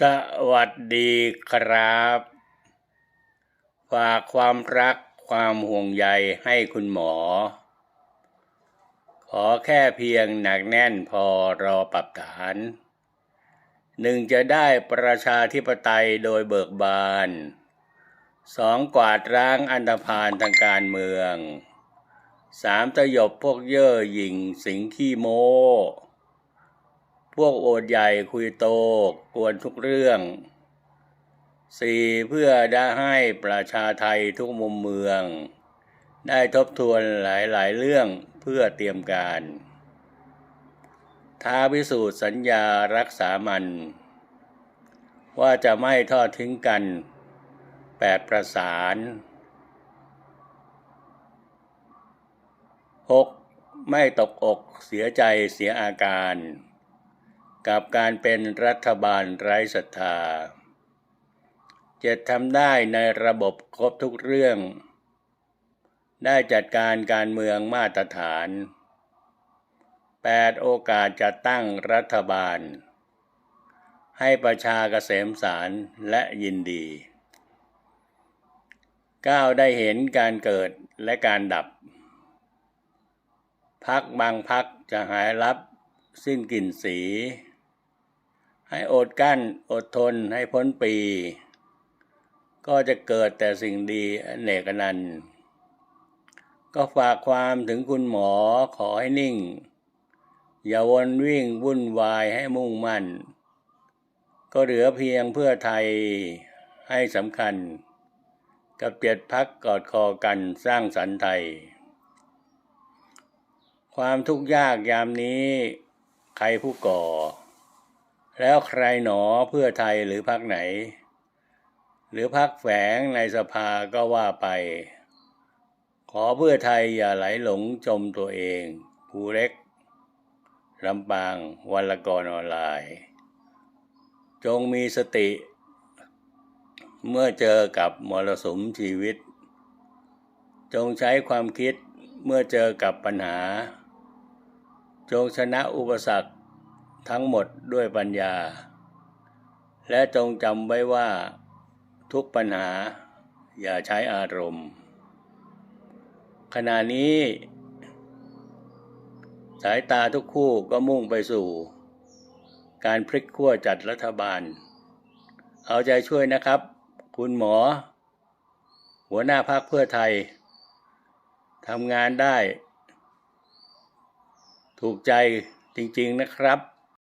สวัสดีครับ ฝากความรักความห่วงใยให้คุณหมอ ขอแค่เพียงหนักแน่นพอรอปรับฐาน หนึ่งจะได้ประชาธิปไตยโดยเบิกบาน สองกวาดร้างอันธพาลทางการเมือง สามตยบพวกเย่อหยิ่งสิงขี้โม พวกโอดใหญ่คุยโตกวนทุกเรื่องสเพื่อได้ให้ประชาไทยทุกมุมเมือง ได้ทบทวนหลายๆเรื่องเพื่อเตรียมการท้าพิสูจน์สัญญารักษามัน ว่าจะไม่ทอดทิ้งกันแปดประสาน 6. ไม่ตกอกเสียใจเสียอาการ กับการเป็นรัฐบาลไร้ศรัทธาจ็ดทำได้ในระบบครบทุกเรื่อง ได้จัดการการเมืองมาตรฐาน 8. โอกาสจัดตั้งรัฐบาล ให้ประชาเกษมสารและยินดี 9. ได้เห็นการเกิดและการดับ พักบางพักจะหายรับสิ้นกลิ่นสี ให้อดกั้นอดทนให้พ้นปี ก็จะเกิดแต่สิ่งดีเนกนันก็ฝากความถึงคุณหมอขอให้นิ่ง อย่าวนวิ่งวุ่นวายให้มุ่งมั่น ก็เหลือเพียงเพื่อไทยให้สำคัญ กับเจ็ดพักกอดคอกันสร้างสรรค์ไทย ความทุกข์ยากยามนี้ ใครผู้ก่อ แล้วใครหนอเพื่อไทยหรือพักไหน หรือพักแฝงในสภาก็ว่าไป ขอเพื่อไทยอย่าไหลหลงจมตัวเองภูเล็กลำปางวันละกรออนไลน์ จงมีสติ เมื่อเจอกับมรสุมชีวิต จงใช้ความคิดเมื่อเจอกับปัญหา จงชนะอุปสรรค ทั้งหมดด้วยปัญญา และจงจำไว้ว่าทุกปัญหาอย่าใช้อารมณ์ ขณะนี้ สายตาทุกคู่ก็มุ่งไปสู่ การพลิกขั้วจัดรัฐบาล เอาใจช่วยนะครับ คุณหมอ หัวหน้าพักเพื่อไทยทำงานได้ ถูกใจจริงๆนะครับ